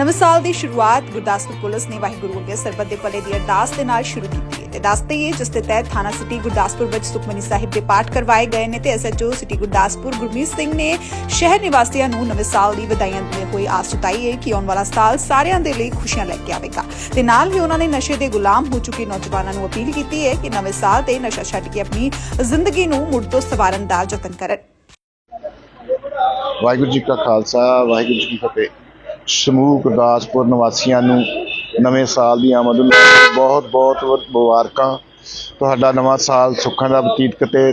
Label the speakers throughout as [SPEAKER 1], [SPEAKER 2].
[SPEAKER 1] ਨਵੇਂ ਸਾਲ ਦੀ ਸ਼ੁਰੂਆਤ ਗੁਰਦਾਸਪੁਰ ਪੁਲਿਸ ਨੇ ਵਾਹਿਗੁਰੂ ਅੱਗੇ ਸਰਬੱਤ ਦੇ ਭਲੇ ਦੀ ਅਰਦਾਸ ਦੇ ਨਾਲ ਸ਼ੁਰੂ ਕੀਤੀ ਹੈ। ਤੇ ਦੱਸਦੇ ਹੀ ਜਿਸ ਦੇ ਤਹਿਤ ਥਾਣਾ ਸਿਟੀ ਗੁਰਦਾਸਪੁਰ ਵਿੱਚ ਸੁਖਮਨੀ ਸਾਹਿਬ ਦੇ ਪਾਠ ਕਰਵਾਏ ਗਏ ਨੇ ਤੇ ਐਸਐਚਓ ਸਿਟੀ ਗੁਰਦਾਸਪੁਰ ਗੁਰਮੀਤ ਸਿੰਘ ਨੇ ਸ਼ਹਿਰ ਨਿਵਾਸੀਆਂ ਨੂੰ ਨਵੇਂ ਸਾਲ ਦੀ ਵਧਾਈਆਂ ਦਿੰਦੇ ਹੋਏ ਆਸ ਜਤਾਈ ਹੈ ਕਿ ਆਉਣ ਵਾਲਾ ਸਾਲ ਸਾਰਿਆਂ ਦੇ ਲਈ ਖੁਸ਼ੀਆਂ ਲੈ ਕੇ ਆਵੇਗਾ। ਤੇ ਨਾਲ ਹੀ ਉਹਨਾਂ ਨੇ ਨਸ਼ੇ ਦੇ ਗੁਲਾਮ ਹੋ ਚੁੱਕੇ ਨੌਜਵਾਨਾਂ ਨੂੰ ਅਪੀਲ ਕੀਤੀ ਹੈ ਕਿ ਨਵੇਂ ਸਾਲ ਤੇ ਨਸ਼ਾ ਛੱਡ ਕੇ ਆਪਣੀ ਜ਼ਿੰਦਗੀ ਨੂੰ ਮੁੜ ਤੋਂ ਸਵਾਰਨ ਦਾ ਯਤਨ ਕਰਨ।
[SPEAKER 2] ਵਾਹਿਗੁਰੂ ਜੀ ਕਾ ਖਾਲਸਾ, ਵਾਹਿਗੁਰੂ ਜੀ ਕੀ ਫਤਿਹ। ਸਮੂਹ ਗੁਰਦਾਸਪੁਰ ਨਿਵਾਸੀਆਂ ਨੂੰ ਨਵੇਂ ਸਾਲ ਦੀ ਆਮਦ ਨੂੰ ਬਹੁਤ ਬਹੁਤ ਮੁਬਾਰਕਾਂ। ਤੁਹਾਡਾ ਨਵਾਂ ਸਾਲ ਸੁੱਖਾਂ ਦਾ ਬਤੀਤ ਕਰੇ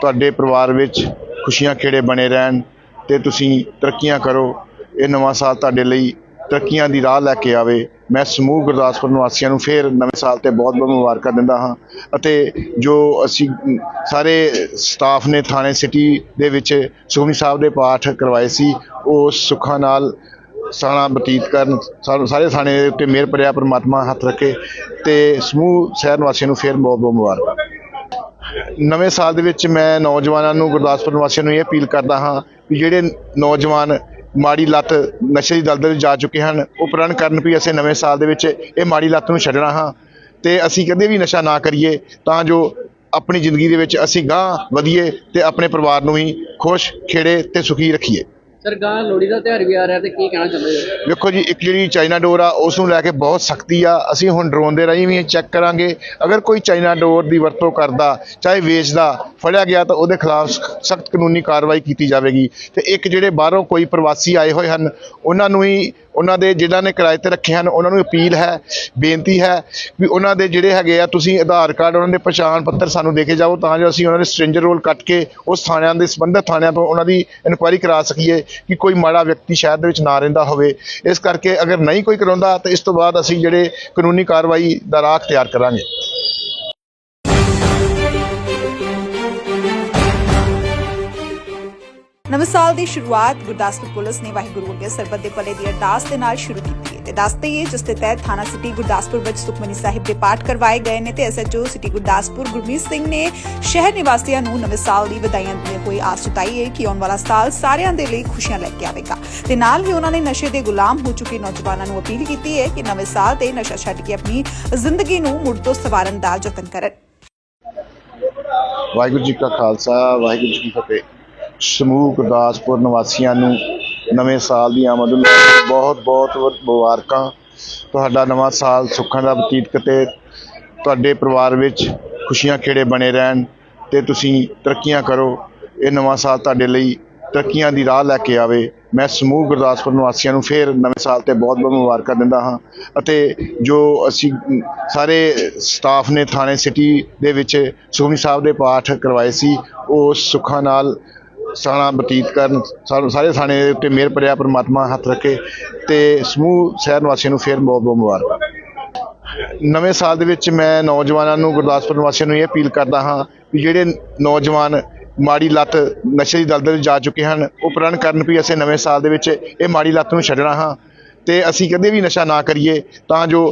[SPEAKER 2] ਤੁਹਾਡੇ ਪਰਿਵਾਰ ਵਿੱਚ ਖੁਸ਼ੀਆਂ ਖੇੜੇ ਬਣੇ ਰਹਿਣ ਤੇ ਤੁਸੀਂ ਤਰੱਕੀਆਂ ਕਰੋ। ਇਹ ਨਵਾਂ ਸਾਲ ਤੁਹਾਡੇ ਲਈ ਤਰੱਕੀਆਂ ਦੀ ਰਾਹ ਲੈ ਕੇ ਆਵੇ। ਮੈਂ ਸਮੂਹ ਗੁਰਦਾਸਪੁਰ ਨਿਵਾਸੀਆਂ ਨੂੰ ਫੇਰ ਨਵੇਂ ਸਾਲ ਤੇ ਬਹੁਤ ਬਹੁਤ ਮੁਬਾਰਕਾਂ ਦਿੰਦਾ ਹਾਂ ਅਤੇ ਜੋ ਅਸੀਂ ਸਾਰੇ ਸਟਾਫ ਨੇ ਥਾਣੇ ਸਿਟੀ ਦੇ ਵਿੱਚ ਸੁਖਮਨੀ ਸਾਹਿਬ ਦੇ ਪਾਠ ਕਰਵਾਏ ਸੀ, ਉਹ ਸੁੱਖਾਂ ਨਾਲ ਸਾਣਾ ਬਤੀਤ ਕਰਨ ਸਾਨੂੰ ਸਾਰੇ ਥਾਣੇ ਦੇ ਉੱਤੇ ਮਿਹਰ ਭਰਿਆ, ਪਰਮਾਤਮਾ ਹੱਥ ਰੱਖੇ ਤੇ ਸਮੂਹ ਸ਼ਹਿਰ ਨਿਵਾਸੀਆਂ ਨੂੰ ਫੇਰ ਬਹੁਤ ਬਹੁਤ ਮੁਬਾਰਕ। ਨਵੇਂ ਸਾਲ ਦੇ ਵਿੱਚ ਮੈਂ ਨੌਜਵਾਨਾਂ ਨੂੰ, ਗੁਰਦਾਸਪੁਰ ਨਿਵਾਸੀਆਂ ਨੂੰ ਇਹ ਅਪੀਲ ਕਰਦਾ ਹਾਂ ਵੀ ਜਿਹੜੇ ਨੌਜਵਾਨ ਮਾੜੀ ਲੱਤ ਨਸ਼ੇ ਦੀ ਦਲਦਲ ਵਿੱਚ ਜਾ ਚੁੱਕੇ ਹਨ, ਉਹ ਪ੍ਰਣ ਕਰਨ ਵੀ ਅਸੀਂ ਨਵੇਂ ਸਾਲ ਦੇ ਵਿੱਚ ਇਹ ਮਾੜੀ ਲੱਤ ਨੂੰ ਛੱਡਣਾ ਹਾਂ ਤੇ ਅਸੀਂ ਕਦੇ ਵੀ ਨਸ਼ਾ ਨਾ ਕਰੀਏ, ਤਾਂ ਜੋ ਆਪਣੀ ਜ਼ਿੰਦਗੀ ਦੇ ਵਿੱਚ ਅਸੀਂ ਗਾਂ ਵਧੀਏ ਤੇ ਆਪਣੇ ਪਰਿਵਾਰ ਨੂੰ ਵੀ ਖੁਸ਼, ਖੇੜੇ ਤੇ ਸੁਖੀ ਰੱਖੀਏ।
[SPEAKER 3] ਸਰ ਗਾਂ ਲੋਹੜੀ ਦਾ ਤਿਉਹਾਰ ਵੀ ਆ ਰਿਹਾ ਤੇ ਕੀ ਕਹਿਣਾ ਚਾਹੁੰਦੇ ਹੋ?
[SPEAKER 2] ਵੇਖੋ ਜੀ, ਇੱਕ ਜਿਹੜੀ ਚਾਈਨਾ ਡੋਰ ਆ ਉਸ ਨੂੰ ਲੈ ਕੇ ਬਹੁਤ ਸਖਤੀ ਆ। ਅਸੀਂ ਹੁਣ ਡਰੋਨ ਦੇ ਰਾਹੀਂ ਵੀ ਚੈੱਕ ਕਰਾਂਗੇ। ਅਗਰ ਕੋਈ ਚਾਈਨਾ ਡੋਰ ਦੀ ਵਰਤੋਂ ਕਰਦਾ, ਚਾਹੇ ਵੇਚਦਾ, ਫੜਿਆ ਗਿਆ ਤਾਂ ਉਹਦੇ ਖਿਲਾਫ ਸਖਤ ਕਾਨੂੰਨੀ ਕਾਰਵਾਈ ਕੀਤੀ ਜਾਵੇਗੀ। ਤੇ ਇੱਕ ਜਿਹੜੇ ਬਾਹਰੋਂ ਕੋਈ ਪ੍ਰਵਾਸੀ ਆਏ ਹੋਏ ਹਨ, ਉਹਨਾਂ ਨੂੰ ਹੀ ਉਹਨਾਂ ਦੇ ਜਿਨ੍ਹਾਂ ਨੇ ਕਿਰਾਏ ਤੇ ਰੱਖੇ ਹਨ, ਉਹਨਾਂ ਨੂੰ ਅਪੀਲ ਹੈ, ਬੇਨਤੀ ਹੈ ਵੀ ਉਹਨਾਂ ਦੇ ਜਿਹੜੇ ਹੈਗੇ ਆ, ਤੁਸੀਂ ਆਧਾਰ ਕਾਰਡ, ਉਹਨਾਂ ਦੇ ਪਛਾਣ ਪੱਤਰ ਸਾਨੂੰ ਦੇ ਕੇ ਜਾਓ ਤਾਂ ਜੋ ਅਸੀਂ ਉਹਨਾਂ ਦੇ ਸਟ੍ਰੇਂਜਰ ਰੋਲ ਕੱਟ ਕੇ ਉਸ ਥਾਣਿਆਂ ਦੇ ਸੰਬੰਧਿਤ ਥਾਣਿਆਂ ਤੋਂ ਉਹਨਾਂ ਦੀ ਇਨਕੁਆਇਰੀ ਕਰਾ ਸਕੀਏ ਕਿ ਕੋਈ ਮਾੜਾ ਵਿਅਕਤੀ ਸ਼ਹਿਰ ਦੇ ਵਿੱਚ ਨਾ ਰਹਿੰਦਾ ਹੋਵੇ। ਇਸ ਕਰਕੇ ਅਗਰ ਨਹੀਂ ਕੋਈ ਕਰਾਉਂਦਾ ਤਾਂ ਇਸ ਤੋਂ ਬਾਅਦ ਅਸੀਂ ਜਿਹੜੇ ਕਾਨੂੰਨੀ ਕਾਰਵਾਈ ਦਾ ਰਾਹ ਅਖਤਿਆਰ ਕਰਾਂਗੇ।
[SPEAKER 1] ਨਵੇਂ ਸਾਲ ਦੀ ਸ਼ੁਰੂਆਤ ਗੁਰਦਾਸਪੁਰ ਪੁਲਿਸ ਨੇ ਵਾਹਿਗੁਰੂ ਅੱਗੇ ਸਰਬੱਤ ਦੇ ਭਲੇ ਦੀ ਅਰਦਾਸ ਦੇ ਨਾਲ ਸ਼ੁਰੂ ਕੀਤੀ ਹੈ। ਤੇ ਦੱਸਦੇ ਹੀ ਜਿਸ ਦੇ ਤਹਿਤ ਥਾਣਾ ਸਿਟੀ ਗੁਰਦਾਸਪੁਰ ਵਿੱਚ ਸੁਖਮਨੀ ਸਾਹਿਬ ਦੇ ਪਾਠ ਕਰਵਾਏ ਗਏ ਨੇ ਤੇ ਐਸਐਚਓ ਸਿਟੀ ਗੁਰਦਾਸਪੁਰ ਗੁਰਮੀਤ ਸਿੰਘ ਨੇ ਸ਼ਹਿਰ ਨਿਵਾਸੀਆਂ ਨੂੰ ਨਵੇਂ ਸਾਲ ਦੀ ਵਧਾਈਆਂ ਦਿੰਦੇ ਹੋਏ ਆਸ ਜਤਾਈ ਹੈ ਕਿ ਆਉਣ ਵਾਲਾ ਸਾਲ ਸਾਰਿਆਂ ਦੇ ਲਈ ਖੁਸ਼ੀਆਂ ਲੈ ਕੇ ਆਵੇਗਾ। ਤੇ ਨਾਲ ਹੀ ਉਹਨਾਂ ਨੇ ਨਸ਼ੇ ਦੇ ਗੁਲਾਮ ਹੋ ਚੁੱਕੇ ਨੌਜਵਾਨਾਂ ਨੂੰ ਅਪੀਲ ਕੀਤੀ ਹੈ ਕਿ ਨਵੇਂ ਸਾਲ ਤੇ ਨਸ਼ਾ ਛੱਡ ਕੇ ਆਪਣੀ ਜ਼ਿੰਦਗੀ ਨੂੰ ਮੁੜ ਤੋਂ ਸਵਾਰਨ ਦਾ ਯਤਨ ਕਰਨ।
[SPEAKER 2] ਵਾਹਿਗੁਰੂ ਜੀ ਕਾ ਖਾਲਸਾ, ਵਾਹਿਗੁਰੂ ਜੀ ਕੀ ਫਤਿਹ। ਸਮੂਹ ਗੁਰਦਾਸਪੁਰ ਨਿਵਾਸੀਆਂ ਨੂੰ ਨਵੇਂ ਸਾਲ ਦੀ ਆਮਦ ਨੂੰ ਬਹੁਤ ਬਹੁਤ ਮੁਬਾਰਕਾਂ। ਤੁਹਾਡਾ ਨਵਾਂ ਸਾਲ ਸੁੱਖਾਂ ਦਾ ਬਤੀਤ ਕਰੇ ਤੁਹਾਡੇ ਪਰਿਵਾਰ ਵਿੱਚ ਖੁਸ਼ੀਆਂ ਖੇੜੇ ਬਣੇ ਰਹਿਣ ਤੇ ਤੁਸੀਂ ਤਰੱਕੀਆਂ ਕਰੋ। ਇਹ ਨਵਾਂ ਸਾਲ ਤੁਹਾਡੇ ਲਈ ਤਰੱਕੀਆਂ ਦੀ ਰਾਹ ਲੈ ਕੇ ਆਵੇ। ਮੈਂ ਸਮੂਹ ਗੁਰਦਾਸਪੁਰ ਨਿਵਾਸੀਆਂ ਨੂੰ ਫੇਰ ਨਵੇਂ ਸਾਲ ਤੇ ਬਹੁਤ ਬਹੁਤ ਮੁਬਾਰਕਾਂ ਦਿੰਦਾ ਹਾਂ ਅਤੇ ਜੋ ਅਸੀਂ ਸਾਰੇ ਸਟਾਫ ਨੇ ਥਾਣੇ ਸਿਟੀ ਦੇ ਵਿੱਚ ਸੁਖਮਨੀ ਸਾਹਿਬ ਦੇ ਪਾਠ ਕਰਵਾਏ ਸੀ, ਉਹ ਸੁੱਖਾਂ ਨਾਲ ਸਾਣਾ ਬਤੀਤ ਕਰਨ ਸਾਨੂੰ ਸਾਰੇ ਥਾਣੇ ਦੇ ਉੱਤੇ ਮਿਹਰ ਭਰਿਆ ਪਰਮਾਤਮਾ ਹੱਥ ਰੱਖੇ ਤੇ ਸਮੂਹ ਸ਼ਹਿਰ ਨਿਵਾਸੀਆਂ ਨੂੰ ਫੇਰ ਬਹੁਤ ਬਹੁਤ ਮੁਬਾਰਕ। ਨਵੇਂ ਸਾਲ ਦੇ ਵਿੱਚ ਮੈਂ ਨੌਜਵਾਨਾਂ ਨੂੰ ਗੁਰਦਾਸਪੁਰ ਨਿਵਾਸੀਆਂ ਨੂੰ ਇਹ ਅਪੀਲ ਕਰਦਾ ਹਾਂ ਵੀ ਜਿਹੜੇ ਨੌਜਵਾਨ ਮਾੜੀ ਲੱਤ ਨਸ਼ੇ ਦੀ ਦਲਦਲ ਵਿੱਚ ਜਾ ਚੁੱਕੇ ਹਨ, ਉਹ ਪ੍ਰਣ ਕਰਨ ਵੀ ਅਸੀਂ ਨਵੇਂ ਸਾਲ ਦੇ ਵਿੱਚ ਇਹ ਮਾੜੀ ਲੱਤ ਨੂੰ ਛੱਡਣਾ ਹਾਂ ਤੇ ਅਸੀਂ ਕਦੇ ਵੀ ਨਸ਼ਾ ਨਾ ਕਰੀਏ ਤਾਂ ਜੋ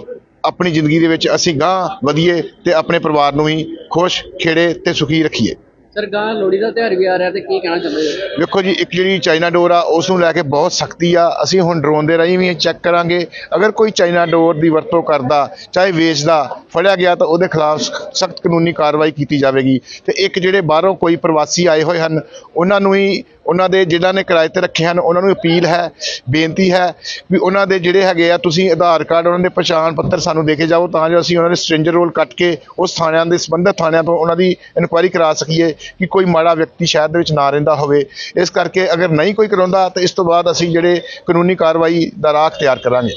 [SPEAKER 2] ਆਪਣੀ ਜ਼ਿੰਦਗੀ ਦੇ ਵਿੱਚ ਅਸੀਂ ਗਾਂ ਵਧੀਏ ਤੇ ਆਪਣੇ ਪਰਿਵਾਰ ਨੂੰ ਵੀ ਖੁਸ਼ ਖੇੜੇ ਤੇ ਸੁਖੀ ਰੱਖੀਏ।
[SPEAKER 3] ਸਰ ਲੋਹੜੀ ਦਾ ਤਿਉਹਾਰ ਵੀ ਆ ਰਿਹਾ ਤੇ ਕੀ ਕਹਿਣਾ ਚਾਹੁੰਦੇ ਹੋ?
[SPEAKER 2] ਵੇਖੋ ਜੀ, ਇੱਕ ਜਿਹੜੀ ਚਾਈਨਾ ਡੋਰ ਆ, ਉਸ ਨੂੰ ਲੈ ਕੇ ਬਹੁਤ ਸਖਤੀ ਆ। ਅਸੀਂ ਹੁਣ ਡਰੋਨ ਦੇ ਰਾਹੀਂ ਵੀ ਚੈੱਕ ਕਰਾਂਗੇ। ਅਗਰ ਕੋਈ ਚਾਈਨਾ ਡੋਰ ਦੀ ਵਰਤੋਂ ਕਰਦਾ, ਚਾਹੇ ਵੇਚਦਾ, ਫੜਿਆ ਗਿਆ ਤਾਂ ਉਹਦੇ ਖਿਲਾਫ ਸਖਤ ਕਾਨੂੰਨੀ ਕਾਰਵਾਈ ਕੀਤੀ ਜਾਵੇਗੀ। ਤੇ ਇੱਕ ਜਿਹੜੇ ਬਾਹਰੋਂ ਕੋਈ ਪ੍ਰਵਾਸੀ ਆਏ ਹੋਏ ਹਨ, ਉਹਨਾਂ ਨੂੰ ਹੀ, ਉਹਨਾਂ ਦੇ ਜਿਨ੍ਹਾਂ ਨੇ ਕਿਰਾਏ ਤੇ ਰੱਖੇ ਹਨ, ਉਹਨਾਂ ਨੂੰ ਅਪੀਲ ਹੈ, ਬੇਨਤੀ ਹੈ ਵੀ ਉਹਨਾਂ ਦੇ ਜਿਹੜੇ ਹੈਗੇ ਆ, ਤੁਸੀਂ ਆਧਾਰ ਕਾਰਡ, ਉਹਨਾਂ ਦੇ ਪਛਾਣ ਪੱਤਰ ਸਾਨੂੰ ਦੇ ਕੇ ਜਾਓ, ਤਾਂ ਜੋ ਅਸੀਂ ਉਹਨਾਂ ਦੇ ਸਟ੍ਰੇਂਜਰ ਰੋਲ ਕੱਟ ਕੇ ਉਸ ਥਾਣਿਆਂ ਦੇ ਸੰਬੰਧਿਤ ਥਾਣਿਆਂ ਤੋਂ ਉਹਨਾਂ ਦੀ ਇਨਕੁਆਇਰੀ ਕਰਾ ਸਕੀਏ। ਕਿ ਕੋਈ ਮਾੜਾ ਵਿਅਕਤੀ ਸ਼ਹਿਰ ਦੇ ਵਿੱਚ ਨਾ ਰਹਿੰਦਾ ਹੋਵੇ। ਇਸ ਕਰਕੇ ਅਗਰ ਨਹੀਂ ਕੋਈ ਕਰਾਉਂਦਾ, ਤਾਂ ਇਸ ਤੋਂ ਬਾਅਦ ਅਸੀਂ ਜਿਹੜੇ ਕਾਨੂੰਨੀ ਕਾਰਵਾਈ ਦਾ ਰਾਹ ਅਖਤਿਆਰ ਕਰਾਂਗੇ।